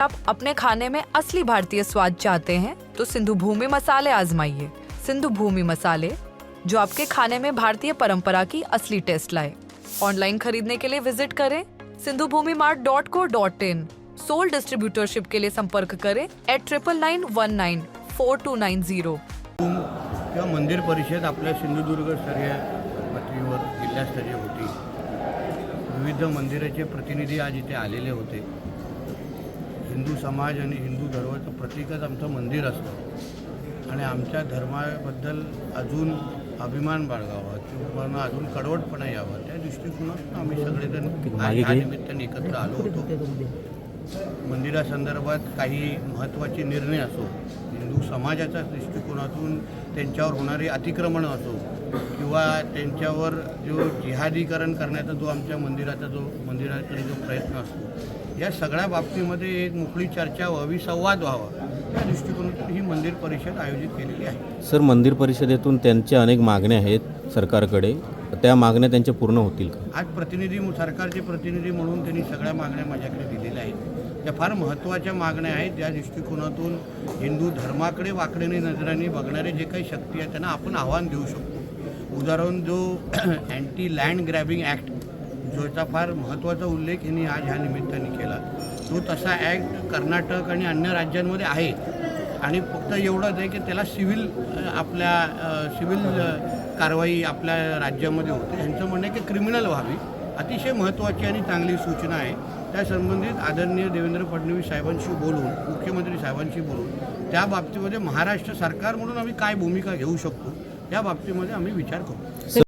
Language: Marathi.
आप अपने खाने में असली भारतीय स्वाद चाहते हैं तो सिंधु भूमि मसाले आजमाइए। सिंधु भूमि मसाले, जो आपके खाने में भारतीय परंपरा की असली टेस्ट लाए। ऑनलाइन खरीदने के लिए विज़िट करें Sindhu Bhumi mart dot co dot in. Sole distributorship के लिए संपर्क करें eight triple nine one nine four two nine zero मंदिर परिषद आपल्या सिंधुदुर्गस्तरीय पातळीवर जिल्हास्तरीय होती. विविध मंदिराचे प्रतिनिधी आज इथे आलेले होते. हिंदू समाज आणि हिंदू धर्माचं प्रतीकच आमचं मंदिर असतं. आणि आमच्या धर्माबद्दल अजून अभिमान बाळगावा किंवा अजून कडवटपणा यावा. त्या दृष्टिकोनातून आम्ही सगळेजण या निमित्ताने एकत्र आलो होतो. मंदिरासंदर्भात काही महत्त्वाचे निर्णय असो हिंदू समाजाच्या दृष्टिकोनातून त्यांच्यावर होणारी अतिक्रमणं असो किंवा त्यांच्यावर जो जिहादीकरण करण्याचा जो आमच्या मंदिराचा जो मंदिराचा जो प्रयत्न असतो या सगळ्या बाबतीमध्ये एक मोकळी चर्चा व्हावी संवाद व्हावा या दृष्टिकोनातून ही मंदिर परिषद आयोजित केलेली आहे. सर मंदिर परिषदेतून त्यांच्या अनेक मागण्या आहेत सरकारकडे. त्या मागण्या त्यांच्या पूर्ण होतील का? आज प्रतिनिधी सरकारचे प्रतिनिधी म्हणून त्यांनी सगळ्या मागण्या माझ्याकडे दिलेल्या आहेत. या फार महत्त्वाच्या मागण्या आहेत. ज्या दृष्टिकोनातून हिंदू धर्माकडे वाकडेने नजराने बघणारे जे काही शक्ती आहेत त्यांना आपण आव्हान देऊ शकतो. उदाहरण जो अँटी लँड ग्रॅबिंग ॲक्ट ज्याचा फार महत्त्वाचा उल्लेख यांनी आज ह्या निमित्ताने केला. तो तसा ॲक्ट कर्नाटक आणि अन्य राज्यांमध्ये आहे. आणि फक्त एवढंच आहे की त्याला सिव्हिल आपल्या सिव्हिल कारवाई आपल्या राज्यामध्ये होते. ह्यांचं म्हणणं आहे की क्रिमिनल व्हावी. अतिशय महत्त्वाची आणि चांगली सूचना आहे. त्या संबंधित आदरणीय देवेंद्र फडणवीस साहेबांशी बोलून मुख्यमंत्री साहेबांशी बोलून त्या बाबतीमध्ये महाराष्ट्र सरकार म्हणून आम्ही काय भूमिका घेऊ शकतो या बाबतीमध्ये आम्ही विचार करू.